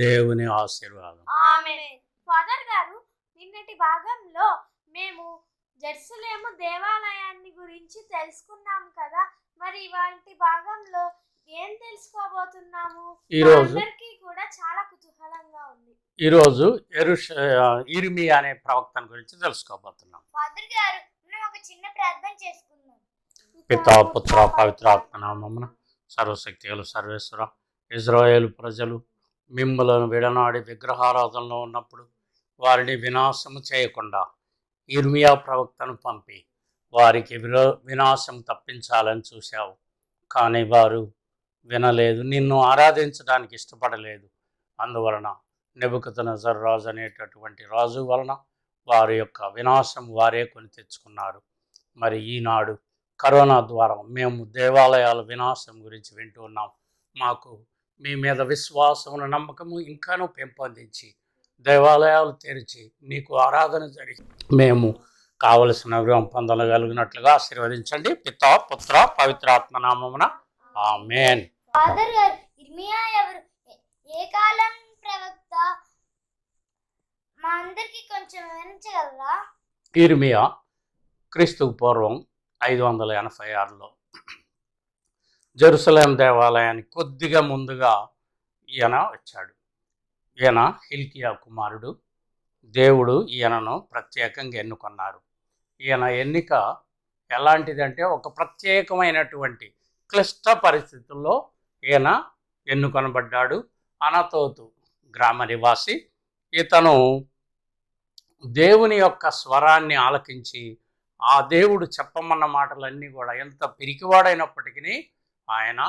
దేవుని ఆశీర్వాదం. ఆమె ఫాదర్ గారు నిన్నటి భాగంలో మేము జెరూసలేము దేవాలయాన్ని గురించి తెలుసుకున్నాం కదా. మరి ఇవాటి భాగంలో ఏం తెలుసుకోబోతున్నాము? ఈరోజు అందరికీ కూడా చాలా కుతూహలంగా ఉంది. ఈరోజు ఎరుష ఇర్మి అనే ప్రవక్తను గురించి తెలుసుకోబోతున్నాం. ఫాదర్ గారు మనం ఒక చిన్న ప్రార్థన చేసుకుందాం. పితా పుత్ర పవిత్రాత్మ నామమున సర్వశక్తిగల సర్వేశ్వర ఇజ్రాయేల్ ప్రజలు మిమ్మలను విడనాడి విగ్రహారాధనలో ఉన్నప్పుడు వారిని వినాశము చేయకుండా ఇర్మియా ప్రవక్తను పంపి వారికి విరో వినాశం తప్పించాలని చూశావు. కానీ వారు వినలేదు నిన్ను ఆరాధించడానికి ఇష్టపడలేదు. అందువలన నెబుకతనజర్ రాజు అనేటటువంటి రాజు వలన వారి యొక్క వినాశం వారే కొని తెచ్చుకున్నారు. మరి ఈనాడు కరోనా ద్వారా మేము దేవాలయాల వినాశం గురించి వింటూ ఉన్నాం. మాకు మీ మీద విశ్వాసము నమ్మకము ఇంకానూ పెంపొందించి దేవాలయాలు తెరిచి నీకు ఆరాధన జరిగి మేము కావలసిన గృహం పొందగలిగినట్లుగా ఆశీర్వదించండి. పిత పుత్ర పవిత్రాత్మ నామమున ఆమెన్. ఫాదర్ గారు ఇర్మియా ఎవరు? ఏ కాలం ప్రవక్త మా అందరికి కొంచెం ఇర్మియా క్రీస్తుకు పూర్వం ఐదు వందల ఎనభై ఆరులో జెరూసలేం దేవాలయానికి కొద్దిగా ముందుగా ఈయన వచ్చాడు. ఈయన హిల్కియా కుమారుడు. దేవుడు ఈయనను ప్రత్యేకంగా ఎన్నుకున్నారు. ఈయన ఎన్నిక ఎలాంటిదంటే ఒక ప్రత్యేకమైనటువంటి క్లిష్ట పరిస్థితుల్లో ఈయన ఎన్నుకొనబడ్డాడు. అనతోతు గ్రామ నివాసి ఇతను దేవుని యొక్క స్వరాన్ని ఆలకించి ఆ దేవుడు చెప్పమన్న మాటలన్నీ కూడా ఎంత పిరికివాడైనప్పటికీ ఆయన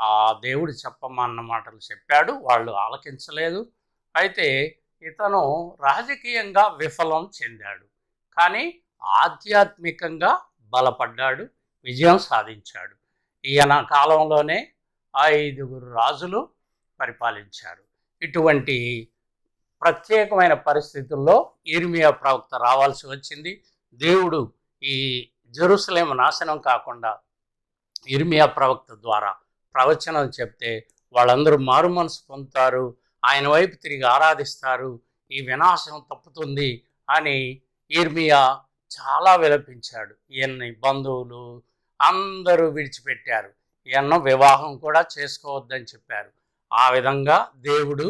ఆ దేవుడు చెప్పమన్న మాటలు చెప్పాడు వాళ్ళు ఆలకించలేదు. అయితే ఇతను రాజకీయంగా విఫలం చెందాడు కానీ ఆధ్యాత్మికంగా బలపడ్డాడు విజయం సాధించాడు. ఈయన కాలంలోనే ఐదుగురు రాజులు పరిపాలించారు. ఇటువంటి ప్రత్యేకమైన పరిస్థితుల్లో ఇర్మియా ప్రవక్త రావాల్సి వచ్చింది. దేవుడు ఈ జెరూసలేం నాశనం కాకుండా ఇర్మియా ప్రవక్త ద్వారా ప్రవచనం చెప్తే వాళ్ళందరూ మారు మనసు పొందుతారు. ఆయన వైపు తిరిగి ఆరాధిస్తారు. ఈ వినాశం తప్పుతుంది అని ఇర్మియా చాలా విలపించాడు. ఈయన్ని బంధువులు అందరూ విడిచిపెట్టారు. ఈయన్ను వివాహం కూడా చేసుకోవద్దని చెప్పారు. ఆ విధంగా దేవుడు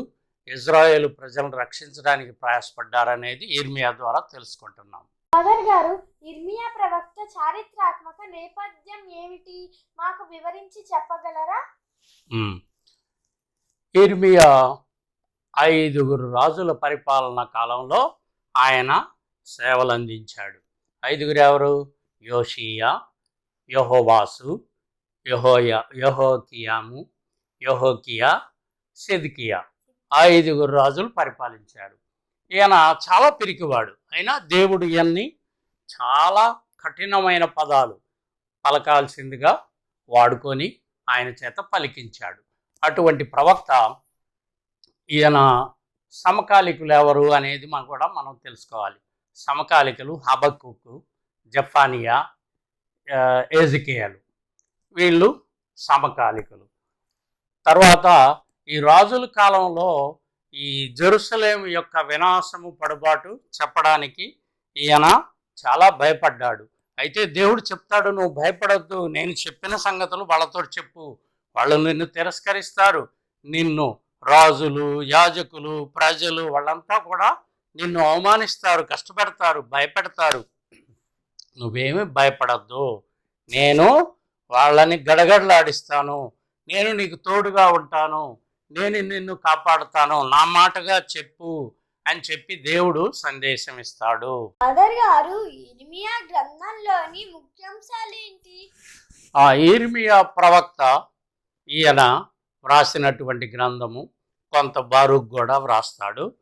ఇజ్రాయేల్ ప్రజలను రక్షించడానికి ప్రయాసపడ్డారనేది ఇర్మియా ద్వారా తెలుసుకుంటున్నాం. ఫాదర్ గారు ఇర్మియా ప్రవక్త చారిత్రాత్మక నేపథ్యం ఏమిటి? మాకు వివరించి చెప్పగలరా. ఇర్మియా ఐదుగురు రాజుల పరిపాలన కాలంలో ఆయన సేవలు అందించాడు ఐదుగురు ఎవరు? యోషియా యహోవాసు యహోయ యహోకియాము యహోకియా సెదికియా. ఐదుగురు రాజులు పరిపాలించాడు ఈయన చాలా పిరికివాడు. అయినా దేవుడు ఇవన్నీ చాలా కఠినమైన పదాలు పలకాల్సిందిగా వాడుకొని ఆయన చేత పలికించాడు. అటువంటి ప్రవక్త ఈయన సమకాలికులు ఎవరు అనేది మనం కూడా మనం తెలుసుకోవాలి. సమకాలికులు హబక్కుకు జఫానియా ఏజికేయలు వీళ్ళు సమకాలికులు. తర్వాత ఈ రాజుల కాలంలో ఈ జెరూసలేం యొక్క వినాశము పడుబాటు చెప్పడానికి ఈయన చాలా భయపడ్డాడు. అయితే దేవుడు చెప్తాడు నువ్వు భయపడద్దు నేను చెప్పిన సంగతులు వాళ్ళతో చెప్పు. వాళ్ళు నిన్ను తిరస్కరిస్తారు. నిన్ను రాజులు యాజకులు ప్రజలు వాళ్ళంతా కూడా నిన్ను అవమానిస్తారు కష్టపెడతారు భయపెడతారు. నువ్వేమి భయపడద్దు. నేను వాళ్ళని గడగడలాడిస్తాను. నేను నీకు తోడుగా ఉంటాను. నేను నిన్ను కాపాడుతాను. నా మాటగా చెప్పు అని చెప్పి దేవుడు సందేశం ఇస్తాడు. ఫాదర్ గారు ఇర్మియా గ్రంథంలోని ముఖ్యాంశాలు ఏంటి ఆ ఇర్మియా ప్రవక్త ఈయన వ్రాసినటువంటి గ్రంథము కొంత బారూక్ కూడా వ్రాస్తాడు.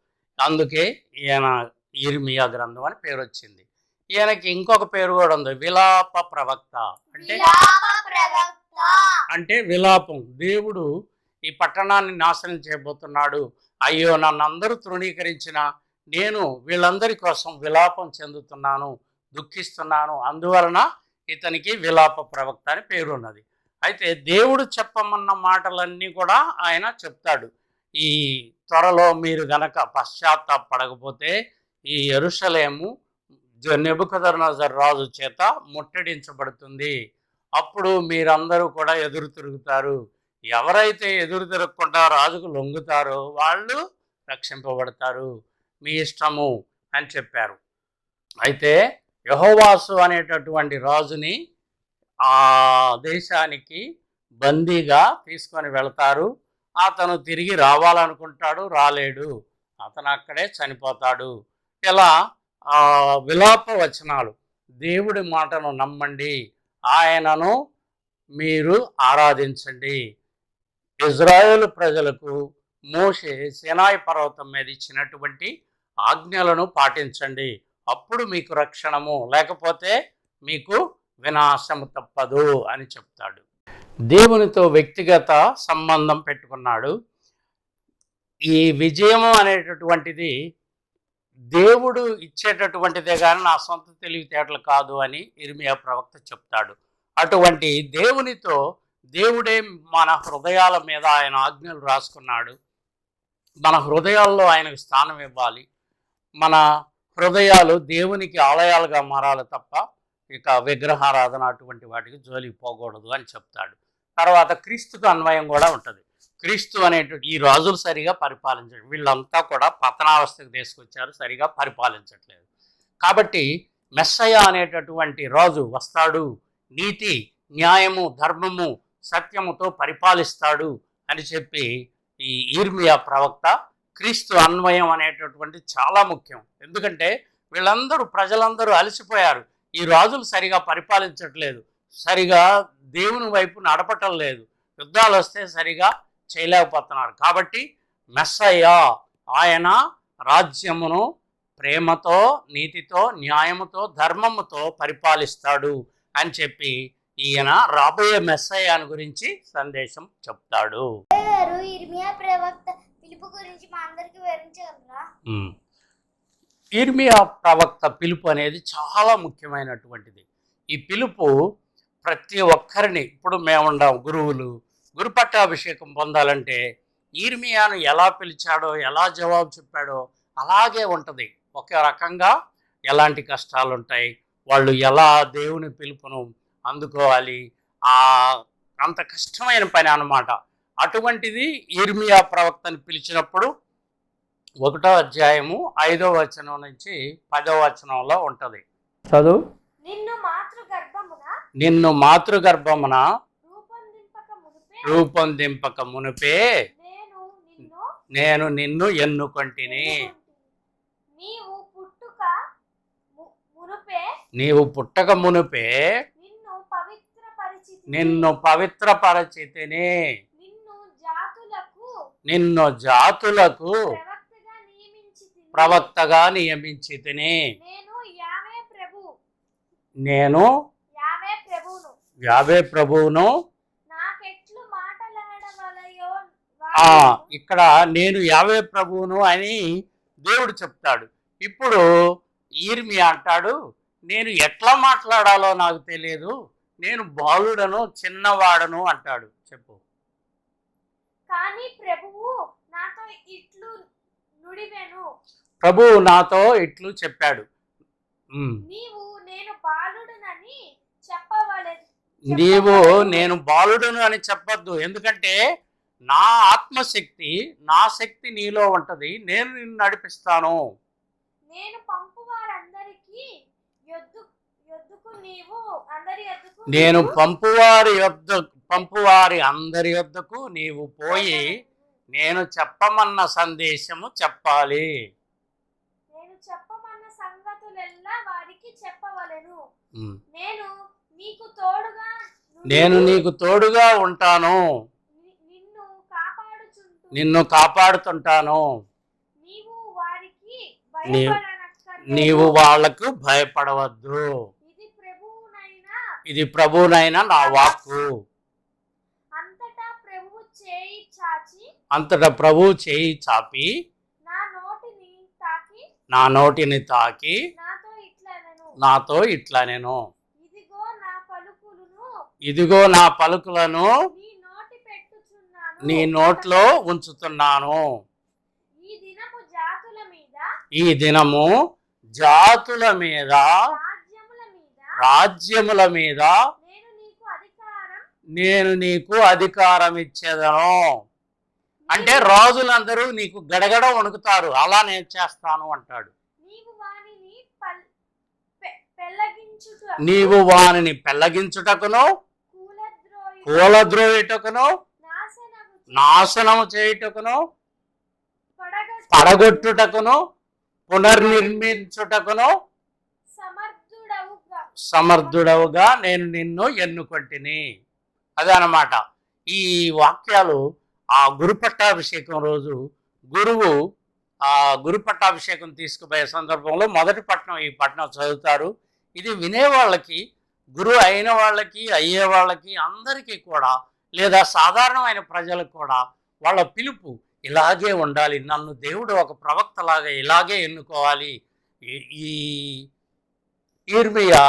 అందుకే ఈయన ఇర్మియా గ్రంథం అని పేరు వచ్చింది. ఈయనకి ఇంకొక పేరు కూడా ఉంది. విలాప ప్రవక్త. అంటే విలాప ప్రవక్త. అంటే విలాపం. దేవుడు ఈ పట్టణాన్ని నాశనం చేయబోతున్నాడు. అయ్యో నన్ను అందరూ తృణీకరించిన నేను వీళ్ళందరి కోసం విలాపం చెందుతున్నాను దుఃఖిస్తున్నాను. అందువలన ఇతనికి విలాప ప్రవక్త అని పేరున్నది. అయితే దేవుడు చెప్పమన్న మాటలన్నీ కూడా ఆయన చెప్తాడు. ఈ త్వరలో మీరు గనక పశ్చాత్తాపడకపోతే ఈ ఎరుషలేము నెబుకదర్నజర్ రాజు చేత ముట్టడించబడుతుంది. అప్పుడు మీరందరూ కూడా ఎదురు తిరుగుతారు. ఎవరైతే ఎదురు తిరగకుండా రాజుకు లొంగుతారో వాళ్ళు రక్షింపబడతారు. మీ ఇష్టము అని చెప్పారు. అయితే యహోవాసు అనేటటువంటి రాజుని ఆ దేశానికి బందీగా తీసుకొని వెళతారు. అతను తిరిగి రావాలనుకుంటాడు రాలేడు. అతను అక్కడే చనిపోతాడు. ఇలా విలాప వచనాలు దేవుడి మాటను నమ్మండి. ఆయనను మీరు ఆరాధించండి. ఇజ్రాయేల్ ప్రజలకు మోషే సినాయి పర్వతం మీద ఇచ్చినటువంటి ఆజ్ఞలను పాటించండి. అప్పుడు మీకు రక్షణము లేకపోతే మీకు వినాశము తప్పదు అని చెప్తాడు. దేవునితో వ్యక్తిగత సంబంధం పెట్టుకున్నాడు. ఈ విజయము అనేటటువంటిది దేవుడు ఇచ్చేటటువంటిదే కానీ నా సొంత తెలివితేటలు కాదు అని ఇర్మియా ప్రవక్త చెప్తాడు. అటువంటి దేవునితో దేవుడే మన హృదయాల మీద ఆయన ఆజ్ఞలు రాసుకున్నాడు. మన హృదయాల్లో ఆయనకు స్థానం ఇవ్వాలి. మన హృదయాలు దేవునికి ఆలయాలుగా మారాలి తప్ప ఇక విగ్రహారాధన అటువంటి వాటికి జోలికి పోకూడదు అని చెప్తాడు. తర్వాత క్రీస్తుకు అన్వయం కూడా ఉంటుంది. క్రీస్తు అనేటువంటి ఈ రాజులు సరిగా పరిపాలించడం వీళ్ళంతా కూడా పతనావస్థకు తీసుకొచ్చారు సరిగా పరిపాలించట్లేదు. కాబట్టి మెస్సయ అనేటటువంటి రాజు వస్తాడు. నీతి న్యాయము ధర్మము సత్యముతో పరిపాలిస్తాడు అని చెప్పి ఈ ఈర్మియా ప్రవక్త క్రీస్తు అన్వయం అనేటటువంటి చాలా ముఖ్యం. ఎందుకంటే వీళ్ళందరూ ప్రజలందరూ అలసిపోయారు. ఈ రాజులు సరిగా పరిపాలించట్లేదు. సరిగా దేవుని వైపు నడపటం లేదు. యుద్ధాలు వస్తే సరిగా చేయలేకపోతున్నారు. కాబట్టి మెస్సయ్య ఆయన రాజ్యమును ప్రేమతో నీతితో న్యాయముతో ధర్మముతో పరిపాలిస్తాడు అని చెప్పి ఈయన రాబోయే మెస్సయ్యాన్ని గురించి సందేశం చెప్తాడు. గారు ఇర్మియా ప్రవక్త పిలుపు గురించి మా అందరికి వివరించగలరా? ఉమ్. ఇర్మియా ప్రవక్త పిలుపు అనేది చాలా ముఖ్యమైనటువంటిది. ఈ పిలుపు ప్రతి ఒక్కరిని ఇప్పుడు మేముండాం గురువులు గురుపట్టాభిషేకం పొందాలంటే ఈర్మియాను ఎలా పిలిచాడో ఎలా జవాబు చెప్పాడో అలాగే ఉంటుంది. ఒక రకంగా ఎలాంటి కష్టాలు ఉంటాయి వాళ్ళు ఎలా దేవుని పిలుపును అందుకోవాలి. ఆ అంత కష్టమైన పని అన్నమాట. అటువంటిది ఇర్మియా ప్రవక్తని పిలిచినప్పుడు ఒకటో అధ్యాయము ఐదో వచనం నుంచి పదో వచనంలో ఉంటుంది. చదువు. నిన్ను మాతృ గర్భమున నిన్ను మాతృగర్భమున రూపొందింపక మునిపే రూపొందింపక మునిపే నేను నిన్ను నేను నిన్ను ఎన్నుకొంటిని నీవు పుట్టక మునిపే నిన్ను పవిత్ర పరిచితి నిన్ను పవిత్రపరచితిని. నిన్ను జాతులకు నిన్ను జాతులకు ప్రవక్తగా నియమించి ప్రవక్తగా నియమించి తిని నేను యావే ప్రభువును. ఇక్కడ నేను యావే ప్రభువును అని దేవుడు చెప్తాడు. ఇప్పుడు ఈర్మి అంటాడు నేను ఎట్లా మాట్లాడాలో నాకు తెలియదు నేను బాలుడను చిన్నవాడను అంటాడు. చెప్పు. కానీ ప్రభువు నాతో ఇట్లు నుడివెను. ప్రభువు నాతో ఇట్లు చెప్పాడు. నీవు నేను బాలుడునని నీవు నేను బాలుడను అని చెప్పొద్దు. ఎందుకంటే నా ఆత్మశక్తి నా శక్తి నీలో ఉంటది. నేను నిన్ను నడిపిస్తాను. నేను పంపు వారందరికీ యొద్దు యొద్దుకు నీవు అందరి యొద్దుకు నేను పంపువారి యొద్ద పంపువారి అందరి యొద్దకు నీవు పోయి నేను చెప్పమన్న సందేశము చెప్పాలి. నేను చెప్పమన్న సంగతులెల్లా వారికి చెప్పవలెను. ఉమ్. నేను నీకు తోడుగా నుండి నేను నీకు తోడుగా ఉంటాను. నిన్ను కాపాడుచుంటూ నిన్ను కాపాడుతుంటాను. నీవు వారికి భయపడనక్కర్లేదు. నీవు వాళ్ళకు భయపడవద్దు. ఇది ప్రభువునైనా నా వాక్కు. అంతటా ప్రభు చేయి చాపి నా నోటిని తాకి నాతో ఇట్లా నేను ఇదిగో నా పలుకులను. నా నోట్లో ఉంచుతున్నాను. ఈ దినము జాతుల మీద రాజ్యముల మీద నేను నీకు అధికారం ఇచ్చేదను. అంటే రాజులందరూ నీకు గడగడ వణుకుతారు. అలా నేను చేస్తాను అంటాడు. నీవు వానిని పెళ్ళగించుటకును కూలద్రోయు కూలద్రోయుటకును నాశనము నాశనము చేయుటకును పడగొట్టు పడగొట్టుటకును పునర్నిర్మించుటకును సమర్థుడవుగా నేను నిన్ను ఎన్నుకొంటిని. అదనమాట ఈ వాక్యాలు ఆ గురు పట్టాభిషేకం రోజు గురువు ఆ గురు పట్టాభిషేకం తీసుకుపోయే సందర్భంలో మొదటి పట్టణం ఈ పట్టణం చదువుతారు. ఇది వినేవాళ్ళకి గురువు అయిన వాళ్ళకి అయ్యే వాళ్ళకి అందరికీ కూడా లేదా సాధారణమైన ప్రజలకు కూడా వాళ్ళ పిలుపు ఇలాగే ఉండాలి. నన్ను దేవుడు ఒక ప్రవక్తలాగా ఇలాగే ఎన్నుకోవాలి. ఈ- ఈ ఈర్మియా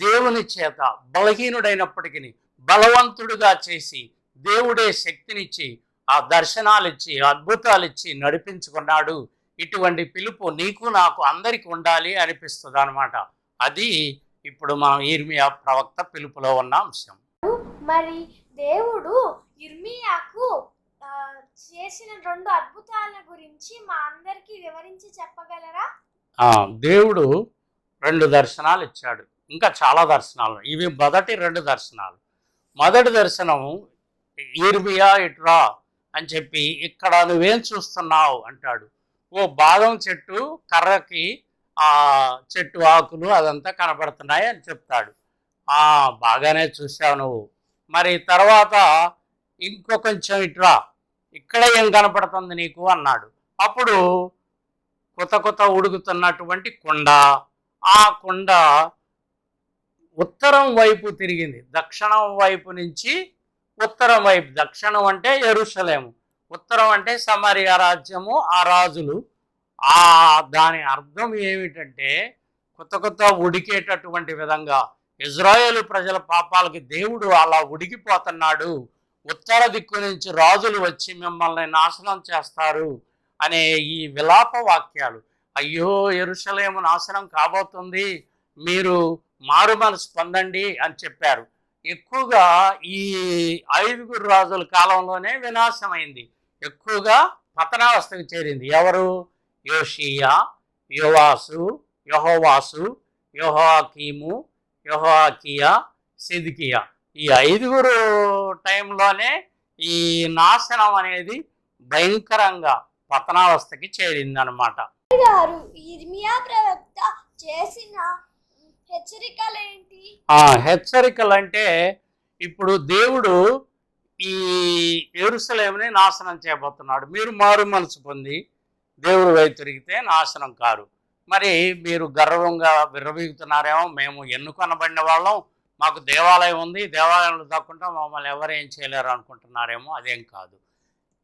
దేవుని చేత బలహీనుడైనప్పటికీ బలవంతుడుగా చేసి దేవుడే శక్తినిచ్చి ఆ దర్శనాలిచ్చి అద్భుతాలిచ్చి నడిపించుకున్నాడు. ఇటువంటి పిలుపు నీకు నాకు అందరికి ఉండాలి అనిపిస్తుంది అనమాట అది ఇప్పుడు మనం ఈర్మియా ప్రవక్త పిలుపులో ఉన్న అంశం. మరి దేవుడు ఇర్మియాకు చేసిన రెండు అద్భుతాల గురించి మా అందరికి వివరించి చెప్పగలరా? దేవుడు రెండు దర్శనాలు ఇచ్చాడు. ఇంకా చాలా దర్శనాలు. ఇవి మొదటి రెండు దర్శనాలు. మొదటి దర్శనం ఈర్మియా ఇట్రా అని చెప్పి ఇక్కడ నువ్వేం చూస్తున్నావు? అంటాడు. ఓ బాదం చెట్టు కర్రకి ఆ చెట్టు ఆకులు అదంతా కనబడుతున్నాయి అని చెప్తాడు. ఆ బాగానే చూసావు నువ్వు. మరి తర్వాత ఇంకో కొంచెం ఇట్రా ఇక్కడ ఏం కనపడుతుంది నీకు? అన్నాడు. అప్పుడు కొత్త కొత్త ఉడుకుతున్నటువంటి కుండ ఆ కొండ ఉత్తరం వైపు తిరిగింది. దక్షిణం వైపు నుంచి ఉత్తరం వైపు. దక్షిణం అంటే ఎరుసలేము ఉత్తరం అంటే సమరియా రాజ్యము. ఆ రాజులు ఆ దాని అర్థం ఏమిటంటే కొత్త కొత్త ఉడికేటటువంటి విధంగా ఇజ్రాయేల్ ప్రజల పాపాలకి దేవుడు అలా ఉడికిపోతున్నాడు. ఉత్తర దిక్కు నుంచి రాజులు వచ్చి మిమ్మల్ని నాశనం చేస్తారు అనే ఈ విలాప వాక్యాలు అయ్యో ఎరుసలేము నాశనం కాబోతుంది. మీరు మారు మనసు పొందండి అని చెప్పారు. ఎక్కువగా ఈ ఐదుగురు రాజుల కాలంలోనే వినాశమైంది. ఎక్కువగా పతనావస్థకు చేరింది. ఎవరు? యోషియా యోవాసు యహోవాసు యహోకీము యహోకియా సిద్కియా. ఈ ఐదుగురు టైంలోనే ఈ నాశనం అనేది భయంకరంగా పతనావస్థకి చేరిందనమాట గారు ఇర్మియా ప్రవక్త చేసిన హెచ్చరికలేంటి? ఆ హెచ్చరికలు అంటే ఇప్పుడు దేవుడు ఈ ఎరుసలేముని నాశనం చేయబోతున్నాడు. మీరు మారు మనసు పొంది దేవుడు వైపు తిరిగితే నాశనం కారు మరి మీరు గర్వంగా విర్రవీగుతున్నారేమో మేము ఎన్నుకొనబడిన వాళ్ళం మాకు దేవాలయం ఉంది దేవాలయంలో దక్కుంటా మమ్మల్ని ఎవరేం చేయలేరు అనుకుంటున్నారేమో అదేం కాదు.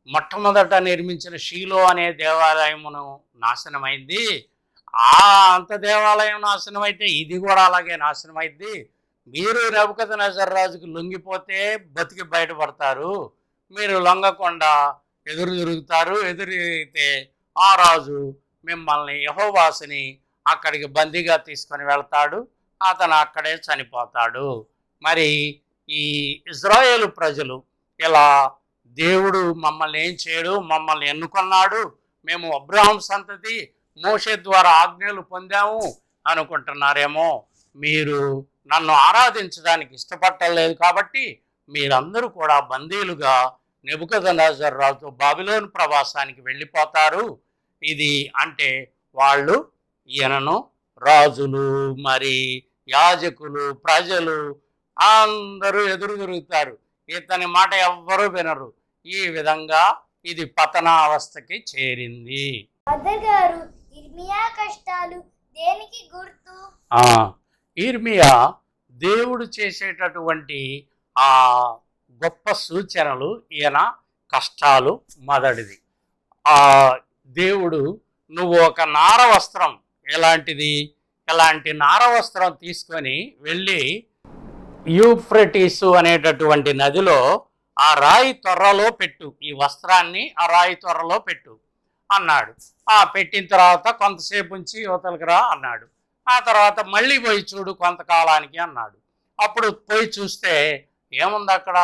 మొట్టమొదట నిర్మించిన షీలో అనే దేవాలయమును నాశనమైంది. ఆ అంత దేవాలయం నాశనం అయితే ఇది కూడా అలాగే నాశనం అయింది మీరు రఘుకథ నజర్ రాజుకు లొంగిపోతే బతికి బయటపడతారు. మీరు లొంగకుండా ఎదురు తిరుగుతారు. ఎదురైతే ఆ రాజు మిమ్మల్ని యహోవాసుని అక్కడికి బందీగా తీసుకొని వెళ్తాడు. అతను అక్కడే చనిపోతాడు. మరి ఈ ఇజ్రాయేల్ ప్రజలు ఇలా దేవుడు మమ్మల్ని ఏం చేయడు మమ్మల్ని ఎన్నుకున్నాడు. మేము అబ్రహం సంతతి మోషే ద్వారా ఆజ్ఞలు పొందాము అనుకుంటున్నారేమో. మీరు నన్ను ఆరాధించడానికి ఇష్టపట్టలేదు కాబట్టి మీరందరూ కూడా బందీలుగా నెబుకదనాజర్ రాజుతో బాబిలోని ప్రవాసానికి వెళ్ళిపోతారు. ఇది అంటే వాళ్ళు ఈయనను రాజులు మరి యాజకులు ప్రజలు అందరూ ఎదురు తిరుగుతారు. ఇతని మాట ఎవ్వరూ వినరు. ఈ విధంగా ఇది పతనావస్థకి చేరింది. గారు ఇర్మియా కష్టాలు దేనికి గుర్తు? ఆ ఈర్మియా దేవుడు చేసేటటువంటి ఆ గొప్ప సూచనలు ఈయన కష్టాలు మొదటిది. ఆ దేవుడు నువ్వు ఒక నార వస్త్రం. ఎలాంటిది? ఇలాంటి నార వస్త్రం తీసుకొని వెళ్ళి యూఫ్రెటీసు అనేటటువంటి నదిలో ఆ రాయి త్వరలో పెట్టు ఈ వస్త్రాన్ని ఆ రాయి త్వరలో పెట్టు అన్నాడు. ఆ పెట్టిన తర్వాత కొంతసేపు ఉంచి యువతలకు రా అన్నాడు. ఆ తర్వాత మళ్ళీ పోయి చూడు కొంతకాలానికి అన్నాడు. అప్పుడు పోయి చూస్తే ఏముంది అక్కడ?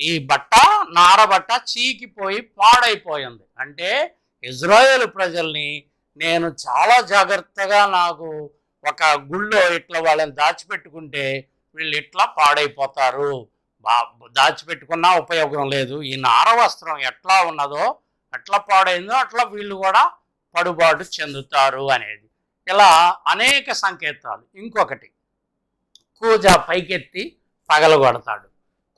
ఈ బట్ట నార బట్ట చీకిపోయి పాడైపోయింది. అంటే ఇజ్రాయేల్ ప్రజల్ని నేను చాలా జాగ్రత్తగా నాకు ఒక గుళ్ళో ఇట్లా వాళ్ళని దాచిపెట్టుకుంటే వీళ్ళు ఇట్లా పాడైపోతారు. దాచిపెట్టుకున్నా ఉపయోగం లేదు. ఈ నార వస్త్రం ఎట్లా ఉన్నదో అట్లా పాడైందో అట్లా వీళ్ళు కూడా పడుబాటు చెందుతారు అనేది. ఇలా అనేక సంకేతాలు. ఇంకొకటి కూజ పైకెత్తి పగలగొడతాడు.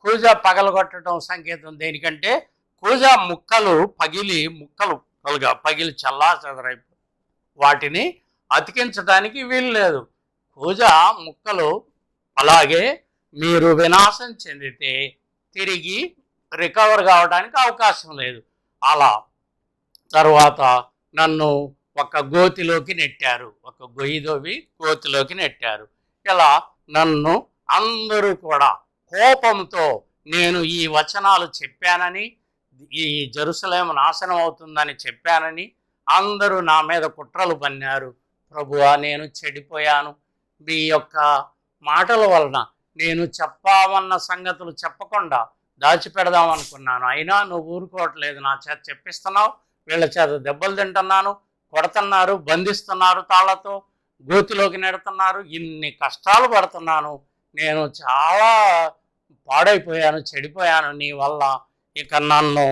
కూజ పగలగొట్టడం సంకేతం దేనికంటే కూజ ముక్కలు పగిలి ముక్కలు కలుగా పగిలి చల్లా చెదరైపో వాటిని అతికించడానికి వీలు లేదు. కూజ ముక్కలు అలాగే మీరు వినాశం చెందితే తిరిగి రికవర్ కావడానికి అవకాశం లేదు. అలా తర్వాత నన్ను ఒక గోతిలోకి నెట్టారు. ఒక గొయ్యిదోవి గోతిలోకి నెట్టారు. ఇలా నన్ను అందరూ కూడా కోపంతో నేను ఈ వచనాలు చెప్పానని ఈ జెరూసలేం నాశనం అవుతుందని చెప్పానని అందరూ నా మీద కుట్రలు పన్నారు. ప్రభువా నేను చెడిపోయాను. మీ యొక్క మాటల వలన నేను చెప్పామన్న సంగతులు చెప్పకుండా దాచిపెడదాం అనుకున్నాను. అయినా నువ్వు ఊరుకోవట్లేదు. నా చేత చెప్పిస్తున్నావు. వీళ్ళ చేత దెబ్బలు తింటున్నాను. కొడుతున్నారు బంధిస్తున్నారు తాళ్ళతో గోతిలోకి నెడుతున్నారు. ఇన్ని కష్టాలు పడుతున్నాను. నేను చాలా పాడైపోయాను చెడిపోయాను. నీ వల్ల ఇక నన్ను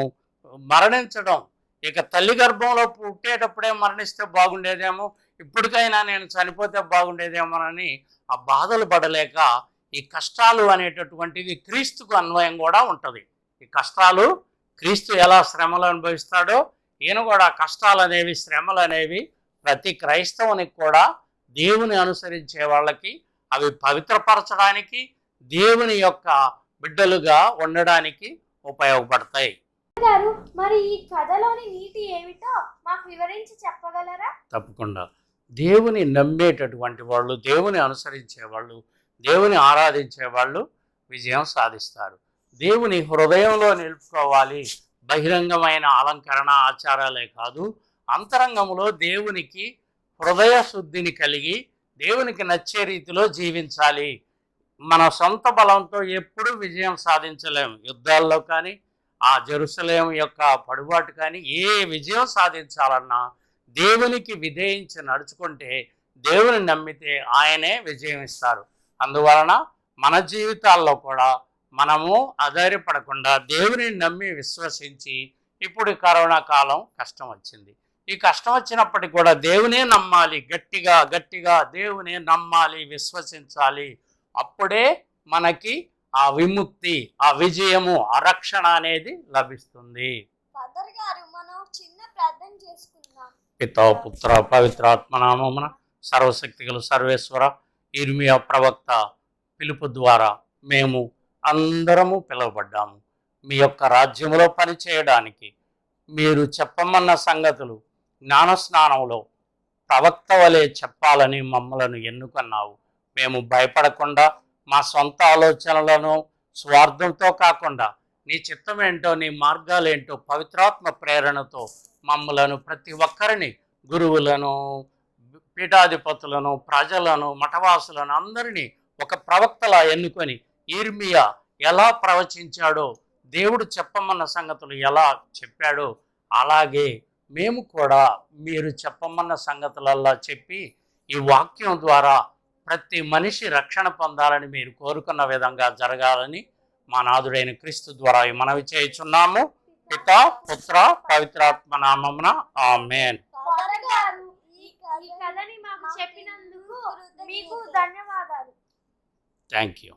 మరణించడం ఇక తల్లి గర్భంలో పుట్టేటప్పుడే మరణిస్తే బాగుండేదేమో ఇప్పటికైనా నేను చనిపోతే బాగుండేదేమోనని ఆ బాధలు పడలేక ఈ కష్టాలు అనేటటువంటివి క్రీస్తుకు అన్వయం కూడా ఉంటుంది. ఈ కష్టాలు క్రీస్తు ఎలా శ్రమలు అనుభవిస్తాడో ఈయన కూడా కష్టాలు అనేవి శ్రమలు అనేవి ప్రతి క్రైస్తవునికి కూడా దేవుని అనుసరించే వాళ్ళకి అవి పవిత్రపరచడానికి దేవుని యొక్క బిడ్డలుగా ఉండడానికి ఉపయోగపడతాయి. గారు మరి ఈ కథలోని నీతి ఏమిటో మాకు వివరించి చెప్పగలరా? తప్పకుండా. దేవుని నమ్మేటటువంటి వాళ్ళు దేవుని అనుసరించే వాళ్ళు దేవుని ఆరాధించే వాళ్ళు విజయం సాధిస్తారు. దేవుని హృదయంలో నిలుపుకోవాలి. బహిరంగమైన అలంకరణ ఆచారాలే కాదు. అంతరంగంలో దేవునికి హృదయ శుద్ధిని కలిగి దేవునికి నచ్చే రీతిలో జీవించాలి. మన సొంత బలంతో ఎప్పుడూ విజయం సాధించలేము యుద్ధాల్లో కానీ ఆ జెరూసలేం యొక్క పడుబాటు కానీ ఏ విజయం సాధించాలన్నా దేవునికి విధేయించి నడుచుకుంటే దేవుని నమ్మితే ఆయనే విజయం ఇస్తారు. అందువలన మన జీవితాల్లో కూడా మనము ఆధారపడకుండా దేవుని నమ్మి విశ్వసించి ఇప్పుడు కరోనా కాలం కష్టం వచ్చింది. ఈ కష్టం వచ్చినప్పటికీ కూడా దేవునే నమ్మాలి గట్టిగా గట్టిగా దేవునే నమ్మాలి విశ్వసించాలి. అప్పుడే మనకి ఆ విముక్తి ఆ విజయము ఆ రక్షణ అనేది లభిస్తుంది. పితా పుత్ర పవిత్రాత్మ నామమున సర్వశక్తి గల సర్వేశ్వర ఇర్మియా ప్రవక్త పిలుపు ద్వారా మేము అందరము పిలువబడ్డాము. మీ యొక్క రాజ్యములో పనిచేయడానికి మీరు చెప్పమన్న సంగతులు జ్ఞానస్నానంలో ప్రవక్త వలె చెప్పాలని మమ్మలను ఎన్నుకున్నావు. మేము భయపడకుండా మా సొంత ఆలోచనలను స్వార్థంతో కాకుండా నీ చిత్తమేంటో నీ మార్గాలేంటో పవిత్రాత్మ ప్రేరణతో మమ్మలను ప్రతి ఒక్కరిని గురువులను పీఠాధిపతులను ప్రజలను మఠవాసులను అందరినీ ఒక ప్రవక్తలా ఎన్నుకొని ఈర్మియా ఎలా ప్రవచించాడో దేవుడు చెప్పమన్న సంగతులు ఎలా చెప్పాడో అలాగే మేము కూడా మీరు చెప్పమన్న సంగతులల్లా చెప్పి ఈ వాక్యం ద్వారా ప్రతి మనిషి రక్షణ పొందాలని మీరు కోరుకున్న విధంగా జరగాలని మా నాదుడైన క్రీస్తు ద్వారా మనవి చేయుచున్నాము. పిత పుత్ర పవిత్రాత్మ నామమున ఆమెన్. ఈ కథని మాకు చెప్పినందుకు మీకు ధన్యవాదాలు. Thank you